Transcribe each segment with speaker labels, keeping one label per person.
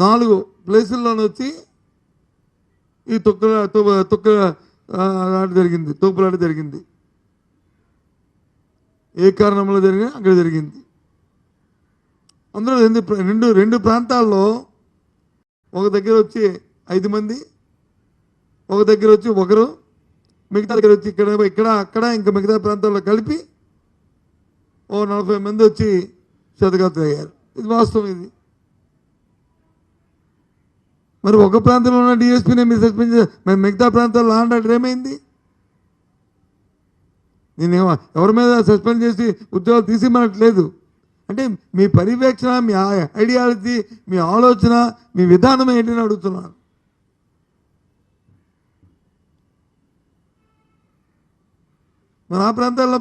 Speaker 1: నాలుగు ప్లేసుల్లోనే వచ్చి ఈ తొక్క తొక్క తొక్కుల జరిగింది. తోపులాట జరిగింది. ఏ కారణంలో జరిగినా అక్కడ జరిగింది. అందులో రెండు ప్ర- రెండు రెండు ప్రాంతాల్లో ఒక దగ్గర వచ్చి ఐదు మంది ఒక దగ్గర వచ్చి ఒకరు మిగతా దగ్గర వచ్చి ఇక్కడ ఇక్కడ అక్కడ ఇంకా మిగతా ప్రాంతాల్లో కలిపి ఓ నలభై మంది వచ్చి శతగాతులు అయ్యారు ఇది వాస్తవం ఇది. మరి ఒక ప్రాంతంలో ఉన్న డిఎస్పీని మీరు సస్పెండ్ చే మరి మిగతా ప్రాంతాల్లో లాండ్ ఆర్డర్ ఏమైంది? నేను ఎవరి మీద సస్పెండ్ చేసి ఉద్యోగాలు తీసి మనట్లేదు అంటే మీ పర్యవేక్షణ మీ ఐడియాలజీ మీ ఆలోచన మీ విధానం ఏంటని అడుగుతున్నాను. మరి ఆ ప్రాంతాల్లో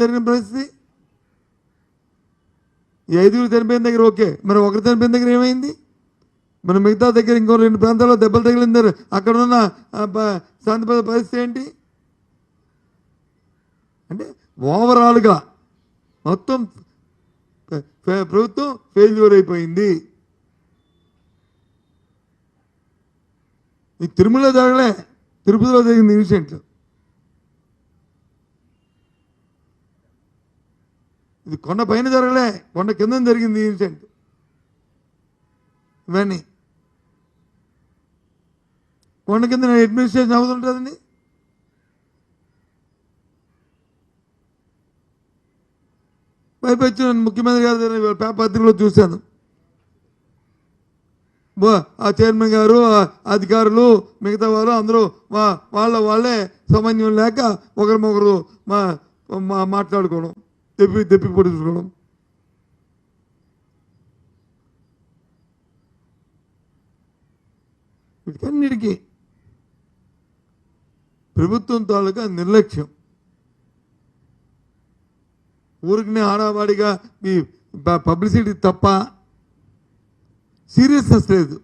Speaker 1: జరిగిన పరిస్థితి? ఈ ఐదుగురు చనిపోయిన దగ్గర ఓకే. మరి ఒకరు చనిపోయిన దగ్గర ఏమైంది? మన మిగతా దగ్గర ఇంకో రెండు ప్రాంతాల్లో దెబ్బలు తగిలిన అక్కడ ఉన్న ప- శాంతి పరిస్థితి ఏంటి? అంటే ఓవరాల్గా మొత్తం ప్రభుత్వం ఫెయిల్యూర్ అయిపోయింది. ఈ తిరుమల జరగలే. తిరుపతిలో జరిగింది ఇన్సిడెంట్లు. ఇది కొండ పైన జరగలే. కొండ కింద జరిగింది ఈ ఇన్సిడెంట్. ఇవన్నీ. కొండ కింద అడ్మినిస్ట్రేషన్ అవుతుంటుందండి. పైపెచ్చి నేను ముఖ్యమంత్రి గారి దగ్గర పత్రికలో చూశాను. బా ఆ చైర్మన్ గారు అధికారులు మిగతా వారు అందరూ వాళ్ళ వాళ్ళే సమన్వయం లేక ఒకరినొకరు మా మా మాట్లాడుకోవడం తెప్పి తెప్పి పొడుచుకోవడం. వీటికన్నిటికీ ప్రభుత్వం తాలూకా నిర్లక్ష్యం. ఊరికినే ఆడవాడిగా మీ పబ్లిసిటీ తప్ప సీరియస్నెస్ లేదు.